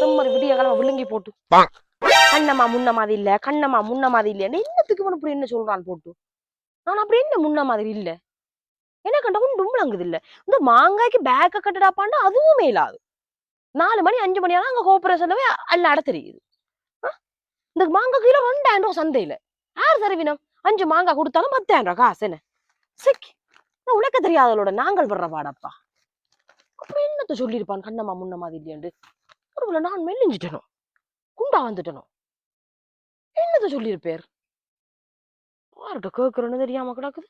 செம்மறி விடிய கிழமை விழுங்கி போட்டு. கண்ணம்மா முன்ன மாதிரி இல்ல கண்ணம்மா முன்ன மாதிரி இல்ல. என்னத்துக்கு இவன் இப்படி என்ன சொல்றான் போட்டு. நான் அப்படி என்ன முன்ன மாதிரி இல்ல? எனக்கு கண்ட ஒன்றும் விளங்குது இல்ல. இந்த மாங்காய்க்கு பேக்க கட்டடாப்பாண்டா அதுவுமே இல்லாது. நாலு மணி அஞ்சு மணி ஆனா அங்க கோபுரேஷன்லவே அல்ல அட தெரியுது. ஆ? இந்த மாங்காய் கிலோ ரெண்டாயிரம் ரூபா சந்தையில யார் தருவினம் அஞ்சு மாங்காய் கொடுத்தாலும் பத்தாயிரம் ரூபா காசு என்ன? சிக் நான் உழைக்க தெரியாதவளோட நாங்கள் வர்ற பாடப்பா அப்ப என்னத்த சொல்லியிருப்பான் கண்ணம்மா முன்ன மாதிரி இல்லையாண்டு ஒருவேளை நான் மெல்லிஞ்சிட்டனும் குண்டா வந்துட்டனும் என்னத்த சொல்லியிருப்பேர்? யார்கிட்ட கேட்கறேன்னு தெரியாம கிடக்குது.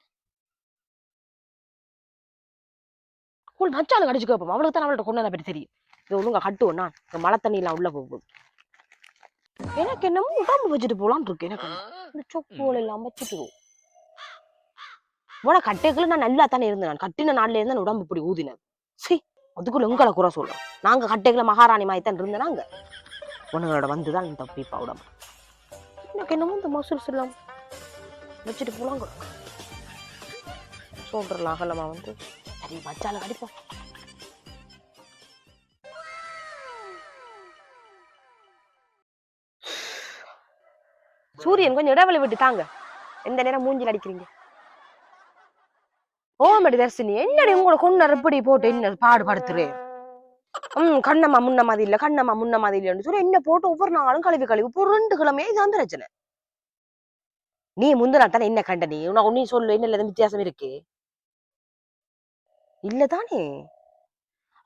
உள் நச்சாலும் கடிச்சு கேட்போம் அவளுக்கு தான் அவள்கிட்ட கொண்டு பற்றி தெரியும். இது ஒழுங்கா கட்டுவோம் நான். இந்த மழை தண்ணி எல்லாம் உள்ள போகும் எனக்கு என்னமோ உடம்பு வச்சுட்டு போலான்னு இருக்கு எனக்கு. சொப்போல இல்லாம எல்லாம் வச்சுட்டு உன கட்டைக்குள்ள நான் நல்லா தானே இருந்தேன். நான் கட்டின நாள்ல இருந்து நான் உடம்பு இப்படி ஊதினது. சீ. அதுக்குள்ள உங்களை குறை சொல்றோம். நாங்கள் கட்டைகளை மகாராணி மாதிரி தான் இருந்தேன் நாங்க உனங்களோட வந்துதான் இந்த தப்பிப்பா உடம்பு. எனக்கு என்னமோ இந்த மசூல் சொல்லாம் வச்சுட்டு போலாங்க. சொல்றலாம் அகலமாக வந்து சரி மச்சால கடிப்போம். சூரியன் கொஞ்சம் இடைவெளி விட்டு தாங்க. எந்த நேரம் மூஞ்சில் அடிக்கிறீங்க? ஓமடி தர்சினி என்னடி உங்களோட கொண்டர் எப்படி போட்டு என்ன பாடுபடுத்துறே ம் கண்ணம்மா முன்ன மாதிரி இல்ல கண்ணம்மா முன்ன மாதிரி இல்லைன்னு சொல்லி என்ன போட்டு ஒவ்வொரு நாளும் கழுவி கழுவி இப்போ ரெண்டு கிழமையே இதான் பிரச்சனை நீ முந்தினா தானே என்ன கண்ட நீ? உனக்கு நீ சொல்லு என்ன எதுவும் வித்தியாசம் இருக்கு? இல்லதானே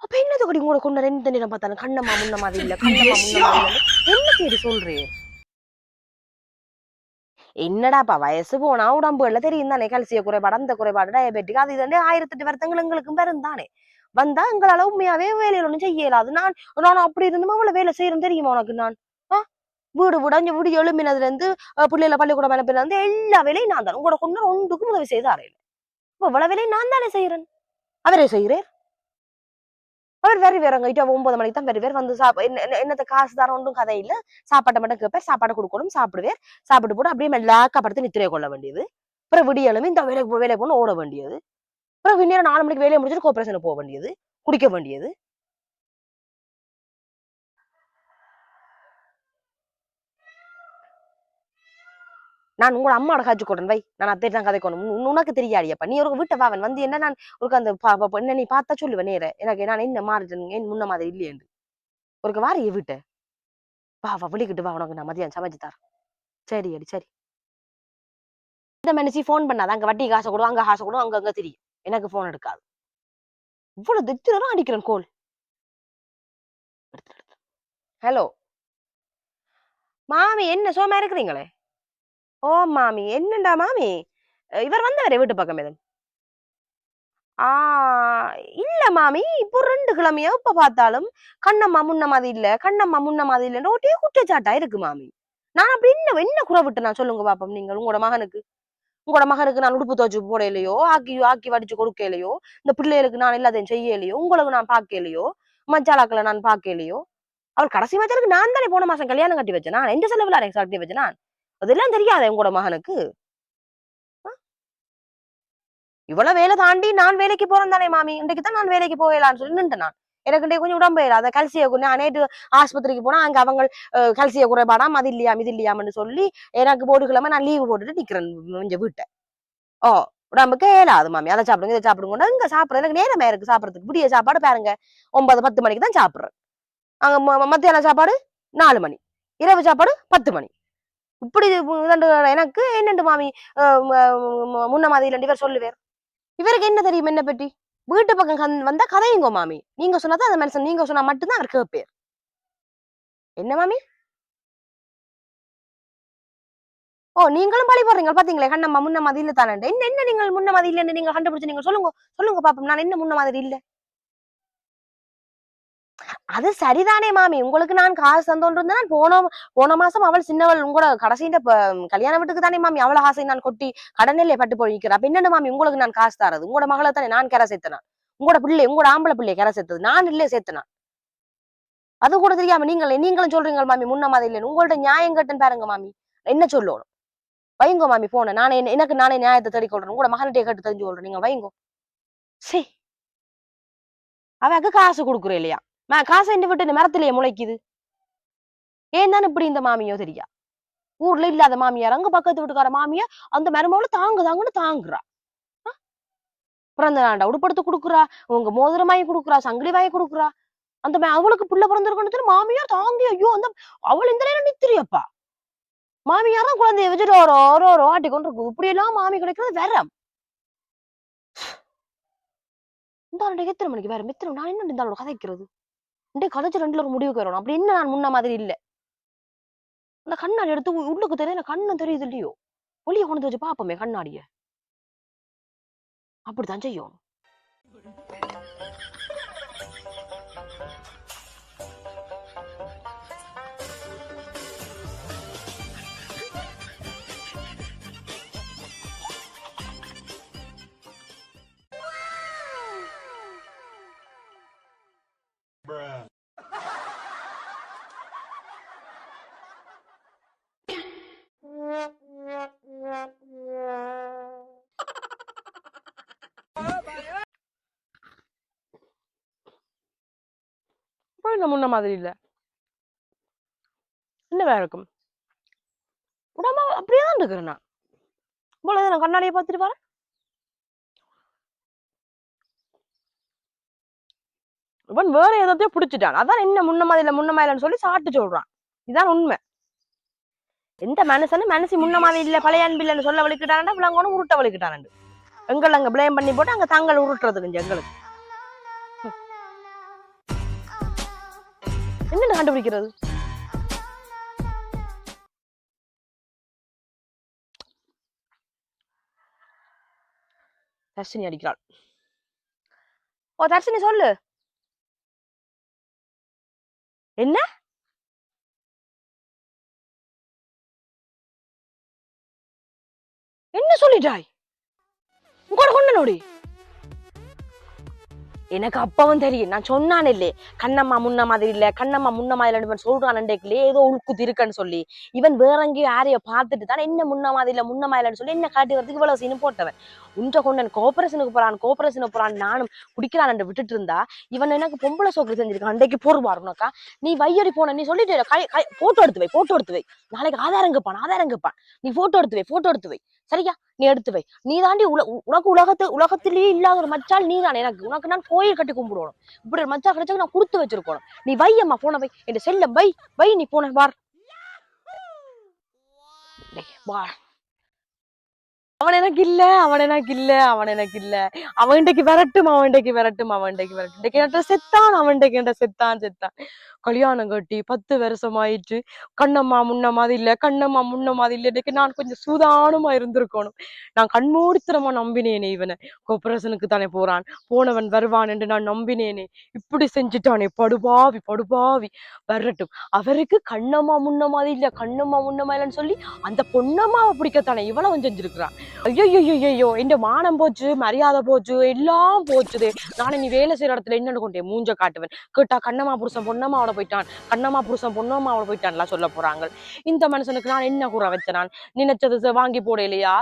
அப்ப என்னது கூட உங்களோட கொண்டு எந்த நேரம் பார்த்தாலும் கண்ணம்மா முன்ன மாதிரி இல்ல கண்ணம்மா முன்ன மாதிரி இல்ல. என்ன தேடி சொல்றே? என்னடாப்பா வயசு போனா உடம்புல தெரியும் தானே கல்சிய குறைபாடு அந்த குறைபாடு டயபெட்டிக் அது இதுன்னு ஆயிரத்தெட்டு வருத்தங்கள் எங்களுக்கும் வரும் தானே. வந்தா எங்களால உண்மையாவே வேலையில ஒண்ணும் செய்ய இயலாது. நான் நான் அப்படி இருந்தும் அவ்வளவு வேலை செய்யறேன் தெரியுமா உனக்கு நான்? ஆஹ் வீடு வீடஞ்சு வீடு எழுப்பினதுல இருந்து அஹ், பிள்ளைகளை பள்ளிக்கூடம் அனுப்பினதுல இருந்து எல்லா வேலையும் நான் தான். உங்களோட கொண்டு ஒன்றுக்கும் உதவி செய்தாரு இப்போ இவ்வளவு வேலையும் நான் தானே செய்யறேன் அவரே செய்யறேன் அவர் வெறி வேற இட்டு ஒன்பது மணிக்கு தான் வெறி பேர் வந்து சாப்ப என்ன என்னத்த காசு தானே ஒன்றும் கதை இல்ல. சாப்பாட்டை மட்டும் கேட்பார் சாப்பாடு கொடுக்கணும் சாப்பிடுவேர். சாப்பிட்டு போட்டு அப்படியே மெல்லாக்கா படுத்து நித்திரை கொள்ள வேண்டியது. அப்புறம் விடியலுமே இந்த வேலைக்கு போ- வேலைக்கு போகணும் ஓட வேண்டியது. அப்புறம் பின்னேரம் நாலு மணிக்கு வேலையை முடிச்சுட்டு கோபரேஷனுக்கு போக வேண்டியது. குடிக்க வேண்டியது. நான் உங்களோட அம்மாவோட காய்ச்சி கொடுறேன் வை. நான் அத்தை தான் கதை கொண்டு உனக்கு தெரியாடியப்பா நீ ஒரு வீட்டை வாவன் வந்து என்ன நான் ஒரு அந்த பா- என்ன நீ பார்த்தா சொல்லுவேன் நேர. எனக்கு நான் என்ன மாறிட்டேன் என் முன்ன மாதிரி இல்லையேண்டு ஒரு வாரிய வீட்டை. வா வா விളിக்கிட்டு வா உனக்கு நான் மதியம் சமைச்சு தரேன். சரி அடி சரி. இந்த மனுஷி ஃபோன் பண்ணாத அங்க வட்டி காசை கொடு அங்க காசை கொடு அங்க அங்க தெரியும். எனக்கு ஃபோன் எடுக்காது. இவ்வளவு தித்திரம் அடிக்கிறேன் கோல். ஹலோ மாமி என்ன சோமா இருக்கிறீங்களே? ஓ மாமி என்னண்டா மாமி? இவர் வந்தவரே வீட்டு பக்கம் எதுவும் ஆ இல்ல மாமி இப்போ ரெண்டு கிழமையா இப்ப பார்த்தாலும் கண்ணம்மா முன்ன மாதிரி இல்ல கண்ணம்மா முன்ன மாதிரி இல்லைன்னு ஒட்டே குற்றச்சாட்டா இருக்கு மாமி. நான் அப்படி என்ன என்ன குறை விட்டு நான் சொல்லுங்க பாப்போம் நீங்கள் உங்களோட மகனுக்கு? உங்களோட மகனுக்கு நான் உடுப்பு துவச்சு போடலையோ ஆக்கி ஆக்கி வடிச்சு கொடுக்கலையோ இந்த பிள்ளைகளுக்கு நான் எல்லாத்தையும் செய்யலையோ உங்களுக்கு நான் பார்க்கலையோ மச்சாலாக்களை நான் பார்க்கலையோ அவர் கடைசி மச்சாலுக்கு நான் தானே போன மாசம் கல்யாணம் கட்டி வச்சேன்? நான் எந்த செலவுல எனக்கு கட்டி வச்சேன்? நான் அதெல்லாம் தெரியாதே உங்களோட மகனுக்கு? இவ்வளவு வேலை தாண்டி நான் வேலைக்கு போறேன் தானே மாமி. இன்றைக்கு தான் நான் வேலைக்கு போகலான்னு சொல்லி நின்றுட்டேன் நான் எனக்கு இன்றைக்கு கொஞ்சம் உடம்பு இல்லாத கல்சிய நான் நேற்று ஆஸ்பத்திரிக்கு போனா அங்க அவங்க கல்சிய குறைபாடாம் அது இல்லையா இது இல்லையாம்னு சொல்லி எனக்கு போட்டுக்கலாம நான் லீவு போட்டுட்டு நிக்கிறேன் கொஞ்சம் வீட்டை. ஓ உடம்புக்கு ஏலாது மாமி. அதை சாப்பிடுங்க இதை சாப்பிடுங்க இங்க சாப்பிடுறது எனக்கு நேரமே இருக்கு சாப்பிடுறதுக்கு. புதிய சாப்பாடு பாருங்க. ஒன்பது பத்து மணிக்கு தான் சாப்பிடுறேன். அங்க ம- மத்தியான சாப்பாடு நாலு மணி. இரவு சாப்பாடு பத்து மணி. இப்படி எனக்கு என்னண்டு மாமி முன்ன மாதிரி இல்லைன்னு இவர் சொல்லுவேர். இவருக்கு என்ன தெரியும் என்ன பற்றி? வீட்டு பக்கம் வந்தா கதையுங்கோ மாமி. நீங்க சொன்னாதான் அந்த மனுஷன் நீங்க சொன்னா மட்டும்தான் அவர் கேட்பேர். என்ன மாமி? ஓ நீங்களும் பழி போடுறீங்க பாத்தீங்களே கண்ணம்மா முன்ன மாதிரி இல்ல தானே என்ன என்ன நீங்கள் முன்ன மாதிரி இல்லைன்னு நீங்க கண்டுபிடிச்சு நீங்க சொல்லுங்க சொல்லுங்க பாப்போம். நான் என்ன முன்ன மாதிரி இல்ல? அது சரிதானே மாமி. உங்களுக்கு நான் காசு தந்தோன் இருந்தா நான் போன போன மாசம் அவள் சின்னவள் உங்களோட கடைசியின் கல்யாண வீட்டுக்கு தானே மாமி. அவள ஆசை நான் கொட்டி கடனிலே பட்டு போயிருக்கிறேன் அப்ப என்னென்ன மாமி? உங்களுக்கு நான் காசு தரது உங்களோட மகளை தானே நான் கரை சேர்த்தனா? உங்களோட பிள்ளை உங்களோட ஆம்பளை பிள்ளைய கரை சேர்த்தது? நான் இல்லையே சேர்த்தனா? அது கூட தெரியாம நீங்கள் நீங்களும் சொல்றீங்க மாமி முன்ன மாதிரி இல்லைன்னு. உங்கள்ட்ட நியாயம் கட்டுன்னு பாருங்க மாமி. என்ன சொல்லணும்? வைங்கோ மாமி போன நானே எனக்கு நானே நியாயத்தை தேடி கொள்றேன். உங்களோட மகன்கிட்டே கேட்டு தெரிஞ்சு கொள்றேன். நீங்க வைங்கோ. சே அவக்கு காசு கொடுக்குறேன் இல்லையா? மா காசை இந்த விட்டு இந்த மரத்திலேயே முளைக்குது. ஏன் தான் இப்படி இந்த மாமியோ தெரியா? ஊர்ல இல்லாத மாமியார் அங்க பக்கத்து வீட்டுக்கார மாமியா அந்த மருமகளை தாங்க தாங்கன்னு தாங்குறா. பிறந்த நாண்டா உடுப்படுத்து கொடுக்குறா உங்க மோதிரம் வாங்கி கொடுக்குறா சங்கிலி வாங்கி கொடுக்குறா. அந்த அவளுக்கு பிள்ளை பிறந்திருக்கணும் மாமியார் தாங்கி ஐயோ அந்த அவள் இந்த நேரம் நித்திரியப்பா. மாமியார் தான் குழந்தைய வச்சுட்டு ஒரு ஒரு ஒரு ஆட்டி கொண்டு இப்படி எல்லாம் மாமி கிடைக்கிறது வேற இந்த ஆளுடைய எத்தனை மணிக்கு வேற மித்திரம் நான் என்ன இந்த ஆளோட கதைக்கிறது? இந்த கதைச்சு ரெண்டுல ஒரு முடிவுக்கு வரணும். அப்படி என்ன நான் முன்ன மாதிரி இல்ல? அந்த கண்ணாடி எடுத்து உள்ளுக்கு தெரியுது கண்ணு தெரியுது இல்லையோ ஒளிய கொண்டு வச்சு பாப்போமே கண்ணாடிய. அப்படித்தான் செய்யும். அப்ப முன்ன மாதிரி இல்ல. என்ன வேற இருக்கும். உடம்பு அப்படியே தான் இருக்கிறேன் நான். போல நான் கண்ணாடியை பார்த்துட்டு வரேன். இவன் வேற ஏதாத்தையும் பிடிச்சிட்டான். அதான் என்ன முன்ன மாதிரி இல்ல முன்ன மாதிரி சொல்லி சாட்டு சொல்றான். இதான் உண்மை. எந்த மனுஷனும் மனசு முன்ன மாதிரி இல்ல பழைய அன்பு இல்லைன்னு சொல்ல வலிக்கிட்டானா விளங்கணும் உருட்ட வலிக்கிட்டானு எங்களை அங்க பிளேம் பண்ணி போட்டு அங்க தாங்கள் உருட்டுறதுக்கு எங்களுக்கு. என்னென்ன கண்டுபிடிக்கிறது? தர்ஷினி அடிக்கிறாள். ஓ தர்ஷினி சொல்லு. என்ன? என்ன சொல்லிட்டாய்? உங்களோட கொண்ட நோடி. எனக்கு அப்பவும் தெரியும். நான் சொன்னான் இல்லே கண்ணம்மா முன்ன மாதிரி இல்லை கண்ணம்மா முன்ன மாதிரி இல்ல சொல்றான்டேக்குள்ளே ஏதோ உள்குத்து இருக்குன்னு சொல்லி. இவன் வேற எங்கேயோ யாரையோ பார்த்துட்டு தானே என்ன முன்ன மாதிரி இல்லை முன்ன மாதிரி சொல்லி என்ன காட்டி வரதுக்கு இவ்வளவு சீனு போட்டவன். உன்ற கொண்டன் கோபரேஷனுக்கு போறான் கோபரேஷனுக்கு போறான் நானும் குடிக்கிறான் விட்டுட்டு இருந்தா இவன் எனக்கு பொம்பளை சோக்கு செஞ்சிருக்கான் அன்றைக்கு போர்வார் உனக்கா? நீ வையடி போன நீ சொல்லிட்டு போட்டோ எடுத்து வை போட்டோ எடுத்து வை. நாளைக்கு ஆதாரம் கேப்பான் ஆதாரம் கேப்பான். நீ போட்டோ எடுத்து வை போட்டோ எடுத்து வை. சரியா? நீ எடுத்து வை. நீ தாண்டி உல உனக்கு உலகத்து உலகத்திலேயே இல்லாத ஒரு மச்சால் நீ தான் எனக்கு உனக்கு நான் கோயில் கட்டி கும்பிடணும். இப்படி ஒரு மச்சா கிடைச்சா நான் கொடுத்து வச்சிருக்கணும். நீ வை அம்மா போன வை. என் செல்ல வை. வை நீ போன வார். வா அவன் எனக்கு இல்ல அவன் எனக்கு இல்ல அவன் எனக்கு இல்ல. அவன் விரட்டும் அவன்டைக்கு விரட்டும் அவன் விரட்டும். இன்றைக்கு என்கிட்ட செத்தான் அவன் என்கிட்ட செத்தான் செத்தான். கல்யாணம் கட்டி பத்து வருஷம் ஆயிட்டு கண்ணம்மா முன்ன மாதிரி இல்ல கண்ணம்மா முன்ன மாதிரி இல்ல. இன்னைக்கு நான் கொஞ்சம் சூதானமா இருந்திருக்கணும். நான் கண்மூடித்தனமா நம்பினேனே இவனை. கோபரேஷனுக்கு தானே போறான். போனவன் வருவான் என்று நான் நம்பினேனே. இப்படி செஞ்சுட்டானே. படுபாவி படுபாவி. வரட்டும். அவருக்கு கண்ணம்மா முன்ன மாதிரி இல்ல கண்ணம்மா முன்ன மாதிரி இல்லைன்னு சொல்லி அந்த பொண்ணம்மாவை பிடிக்கத்தானே? இவ்வளவு செஞ்சிருக்கிறான் ஐயோ ஐயோ ஐயோ என் மானம் போச்சு மரியாதை போச்சு எல்லாம் போச்சுதே. நானே நீ வேலை செய்யற இடத்துல என்னன்னு கொண்டே மூஞ்ச காட்டுவேன். கேட்டா கண்ணம்மா புருஷன் பொண்ணம்மாவோட போயிட்டான். கண்ணம்மா புருஷன் பொண்ணம்மாவோட போயிட்டான்லாம் சொல்ல போறாங்க இந்த மனுஷனுக்கு நான் என்ன கூற வச்சேன் நான் நினைச்சது வாங்கி போடலையா?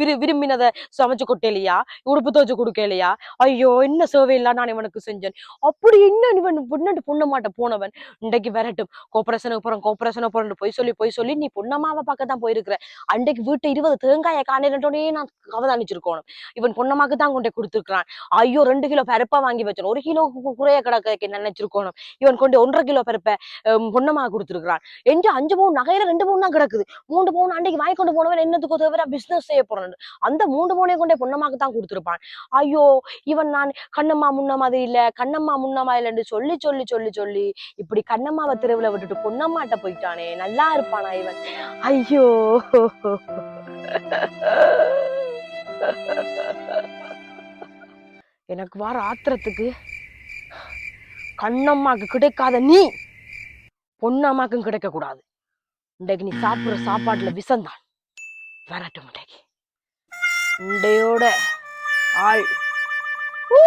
விரு விரும்பினதை சமைச்சு கொட்டலையா? உடுப்பு துவச்சு கொடுக்கலையா? ஐயோ என்ன சேவை இல்ல நான் இவனுக்கு செஞ்சேன்? அப்படி என்ன இவன் பொண்ணு பொண்ணு மாட்ட போனவன்? இன்றைக்கு வரட்டும். கோபரேஷனுக்கு போறேன் கோபரேஷனுக்கு போறேன் போய் சொல்லி போய் சொல்லி நீ பொண்ணம்மாவை பார்க்க தான் போயிருக்கிற. அன்றைக்கு வீட்டு இருபது தேங்காய் காணிரட்டோடனே நான் அவதானிச்சிருக்கணும் இவன் பொண்ணமாக்கு தான் கொண்டே கொடுத்துருக்கான் ஐயோ ரெண்டு கிலோ பருப்பை வாங்கி வச்சோம் ஒரு கிலோ குறைய கிடக்க நினைச்சிருக்கணும்? இவன் கொண்டு ஒன்றரை கிலோ பருப்பை ஹம், கொடுத்துருக்கான் எஞ்சு அஞ்சு பவுன் நகையில ரெண்டு பவுன் தான் கிடக்குது. மூணு பவுன் அன்றைக்கு வாங்கி கொண்டு போனவன் என்னத்துக்கு தவிர பிசினஸ் செய்ய போறான். அந்த மூணு பவுனையும் கொண்டே பொண்ணம்மாக்கு தான் கொடுத்துருப்பான். ஐயோ இவன் நான் கண்ணம்மா முன்ன மாதிரி இல்ல கண்ணம்மா முன்ன மாதிரி இல்லைன்னு சொல்லி சொல்லி சொல்லி சொல்லி இப்படி கண்ணம்மாவை தெருவில் விட்டுட்டு பொண்ணம்மாட்ட போயிட்டானே. நல்லா இருப்பானா இவன்? ஐயோ. எனக்கு வர ஆத்திரத்துக்கு கண்ணம்மாக்கு கிடைக்காத நீ பொண்ணம்மாக்கும் கிடைக்க கூடாது இன்றைக்கு நீ சாப்பிடுற சாப்பாட்டுல விஷம்தான். வரட்டும் இன்றைக்கு. இண்டையோட ஆள். ஊ!